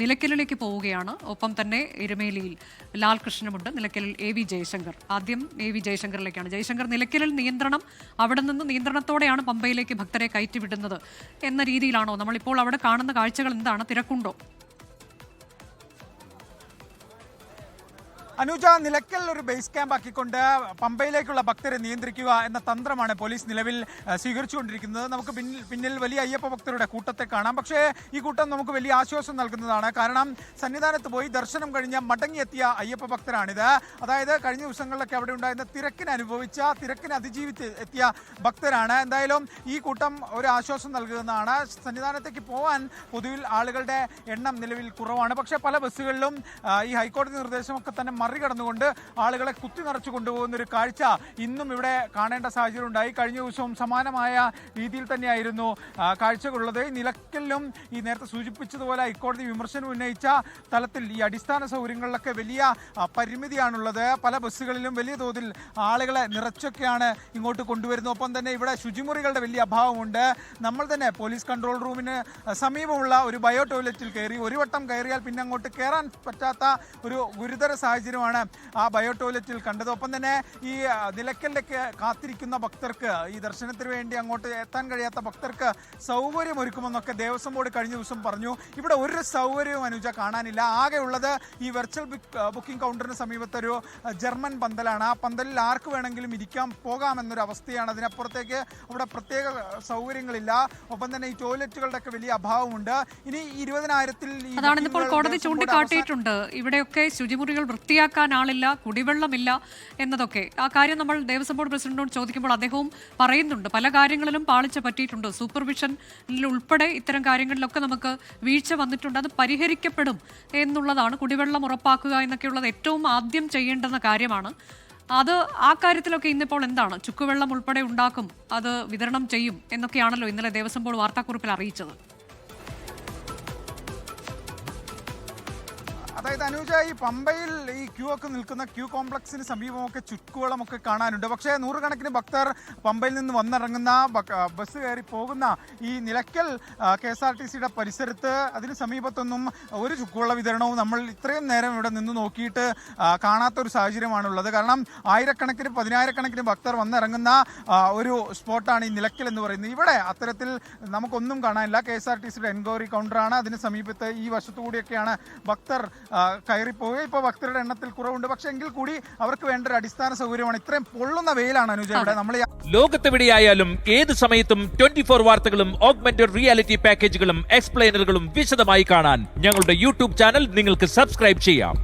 നിലയ്ക്കലിലേക്ക് പോവുകയാണ്. ഒപ്പം തന്നെ എരുമേലിയിൽ ലാൽകൃഷ്ണനുമുണ്ട്. നിലയ്ക്കലിൽ എ വി ജയശങ്കർ. ആദ്യം എ വി ജയശങ്കറിലേക്കാണ്. ജയശങ്കർ നിലയ്ക്കലിൽ നിയന്ത്രണം അവിടെ നിന്ന് നിയന്ത്രണത്തോടെയാണ് പമ്പയിലേക്ക് ഭക്തരെ കയറ്റിവിടുന്നത് എന്ന രീതിയിലാണോ? നമ്മളിപ്പോൾ അവിടെ കാണുന്ന കാഴ്ചകൾ എന്താണ്? തിരക്കുണ്ടോ? അനുജ നിലയ്ക്കൽ ഒരു ബേസ് ക്യാമ്പ് ആക്കിക്കൊണ്ട് പമ്പയിലേക്കുള്ള ഭക്തരെ നിയന്ത്രിക്കുക എന്ന തന്ത്രമാണ് പോലീസ് നിലവിൽ സ്വീകരിച്ചുകൊണ്ടിരിക്കുന്നത്. നമുക്ക് പിന്നിൽ വലിയ അയ്യപ്പ ഭക്തരുടെ കൂട്ടത്തെ കാണാം. പക്ഷേ ഈ കൂട്ടം നമുക്ക് വലിയ ആശ്വാസം നൽകുന്നതാണ്. കാരണം സന്നിധാനത്ത് പോയി ദർശനം കഴിഞ്ഞ മടങ്ങിയെത്തിയ അയ്യപ്പ ഭക്തരാണിത്. അതായത് കഴിഞ്ഞ ദിവസങ്ങളിലൊക്കെ അവിടെ ഉണ്ടായിരുന്ന തിരക്കിന് അനുഭവിച്ച തിരക്കിന് അതിജീവിച്ച് എത്തിയ ഭക്തരാണ്. എന്തായാലും ഈ കൂട്ടം ഒരു ആശ്വാസം നൽകുന്നതാണ്. സന്നിധാനത്തേക്ക് പോകാൻ പൊതുവിൽ ആളുകളുടെ എണ്ണം നിലവിൽ കുറവാണ്. പക്ഷേ പല ബസ്സുകളിലും ഈ ഹൈക്കോടതി നിർദ്ദേശമൊക്കെ തന്നെ മറികടന്നുകൊണ്ട് ആളുകളെ കുത്തി നിറച്ചു കൊണ്ടുപോകുന്ന ഒരു കാഴ്ച ഇന്നും ഇവിടെ കാണേണ്ട സാഹചര്യം ഉണ്ടായി കഴിഞ്ഞ ദിവസവും സമാനമായ രീതിയിൽ തന്നെയായിരുന്നു കാഴ്ചകളുള്ളത്. നിലക്കലിലും ഈ നേരത്തെ സൂചിപ്പിച്ചതുപോലെ ഹൈക്കോടതി വിമർശനം ഉന്നയിച്ച തലത്തിൽ ഈ അടിസ്ഥാന സൗകര്യങ്ങളിലൊക്കെ വലിയ പരിമിതിയാണുള്ളത്. പല ബസ്സുകളിലും വലിയ തോതിൽ ആളുകളെ നിറച്ചൊക്കെയാണ് ഇങ്ങോട്ട് കൊണ്ടുവരുന്നത്. ഒപ്പം തന്നെ ഇവിടെ ശുചിമുറികളുടെ വലിയ അഭാവമുണ്ട്. നമ്മൾ തന്നെ പോലീസ് കൺട്രോൾ റൂമിന് സമീപമുള്ള ഒരു ബയോ ടോയ്ലറ്റിൽ കയറി ഒരു വട്ടം കയറിയാൽ പിന്നെ അങ്ങോട്ട് കയറാൻ പറ്റാത്ത ഒരു ഗുരുതര സാഹചര്യമാണ് ആ ബയോ ടോയ്ലറ്റിൽ കണ്ടത്. ഒപ്പം തന്നെ ഈ നിലക്കലിലേക്ക് കാത്തിരിക്കുന്ന ഭക്തർക്ക് ഈ ദർശനത്തിന് വേണ്ടി അങ്ങോട്ട് എത്താൻ കഴിയാത്ത ഭക്തർക്ക് സൗകര്യമൊരുക്കുമെന്നൊക്കെ ദേവസ്വം ബോർഡ് കഴിഞ്ഞ ദിവസം പറഞ്ഞു. ഇവിടെ ഒരു സൗകര്യവും അനുജ കാണാനില്ല. ആകെ ഉള്ളത് ഈ വെർച്വൽ ബുക്കിംഗ് കൗണ്ടറിന് സമീപത്തൊരു ജർമ്മൻ പന്തലാണ്. ആ പന്തലിൽ ആർക്ക് വേണമെങ്കിലും ഇരിക്കാം പോകാമെന്നൊരു അവസ്ഥയാണ്. അതിനപ്പുറത്തേക്ക് അവിടെ പ്രത്യേക സൗകര്യങ്ങളില്ല. ഒപ്പം തന്നെ ഈ ടോയ്ലറ്റുകളുടെ ഒക്കെ വലിയ അഭാവമുണ്ട്. ഇനി ഇരുപതിനായിരത്തിൽ അതാണ് ഇപ്പോൾ കോടതി ചൂണ്ടിക്കാട്ടിയിട്ടുണ്ട്. ഇവിടെയൊക്കെ ശുചിമുറികൾ വൃത്തിയാക്കാൻ ആളില്ല കുടിവെള്ളമില്ല എന്നതൊക്കെ. ആ കാര്യം നമ്മൾ ദേവസ്വം ബോർഡ് പ്രസിഡന്റിനോട് ചോദിക്കുമ്പോൾ അദ്ദേഹവും പറയുന്നുണ്ട്. പല കാര്യങ്ങളിലും പാളിച്ച പറ്റിയിട്ടുണ്ട്. സൂപ്പർവിഷനിൽ ഉൾപ്പെടെ ഇത്തരം കാര്യങ്ങളിലൊക്കെ നമുക്ക് വീഴ്ച വന്നിട്ടുണ്ട്. അത് പരിഹരിക്കപ്പെടും എന്നുള്ളതാണ് കുടിവെള്ളം ഉറപ്പാക്കുക എന്നൊക്കെയുള്ളത് ഏറ്റവും ആദ്യം ചെയ്യേണ്ടുന്ന കാര്യമാണ്. അത് ആ കാര്യത്തിലൊക്കെ ഇന്നിപ്പോൾ എന്താണ്? ചുക്കുവെള്ളം ഉൾപ്പെടെ ഉണ്ടാക്കും. അത് വിതരണം ചെയ്യും എന്നൊക്കെയാണല്ലോ ഇന്നലെ ദേവസ്വം ബോർഡ് വാർത്താക്കുറിപ്പിൽ അറിയിച്ചത്. അതായത് അനുജ ഈ പമ്പയിൽ ഈ ക്യൂ ഒക്കെ നിൽക്കുന്ന ക്യൂ കോംപ്ലക്സിന് സമീപമൊക്കെ ചുറ്റുവളമൊക്കെ കാണാനുണ്ട്. പക്ഷേ നൂറുകണക്കിന് ഭക്തർ പമ്പയിൽ നിന്ന് വന്നിറങ്ങുന്ന ബസ് കയറി പോകുന്ന ഈ Nilakkal K S R T സിയുടെ പരിസരത്ത് അതിന് സമീപത്തൊന്നും ഒരു ചുക്കുവെള്ള വിതരണവും നമ്മൾ ഇത്രയും നേരം ഇവിടെ നിന്ന് നോക്കിയിട്ട് കാണാത്ത ഒരു സാഹചര്യമാണുള്ളത്. കാരണം ആയിരക്കണക്കിന് പതിനായിരക്കണക്കിന് ഭക്തർ വന്നിറങ്ങുന്ന ഒരു സ്പോട്ടാണ് ഈ നിലയ്ക്കൽ എന്ന് പറയുന്നത്. ഇവിടെ അത്തരത്തിൽ നമുക്കൊന്നും കാണാനില്ല. കെ എസ് ആർ ടി സിയുടെ എൻക്വയറി കൗണ്ടറാണ്. അതിന് സമീപത്ത് ഈ വശത്തു കൂടിയൊക്കെയാണ് ഭക്തർ കയറിപ്പോവുക ഇപ്പോൾ ഭക്തരുടെ എണ്ണത്തിൽ കുറവുണ്ട്. പക്ഷേ എങ്കിൽ കൂടി അവർക്ക് വേണ്ട ഒരു അടിസ്ഥാന സൗകര്യമാണ്. ഇത്രയും പൊള്ളുന്ന വെയിലാണ് അനുജ ഇവിടെ. നമ്മൾ ലോകത്തെവിടെയായാലും ഏത് സമയത്തും ട്വന്റി ഫോർ വാർത്തകളും ഓഗ്മെന്റഡ് റിയാലിറ്റി പാക്കേജുകളും എക്സ്പ്ലെയിനറുകളും വിശദമായി കാണാൻ ഞങ്ങളുടെ യൂട്യൂബ് ചാനൽ നിങ്ങൾക്ക് സബ്സ്ക്രൈബ് ചെയ്യാം.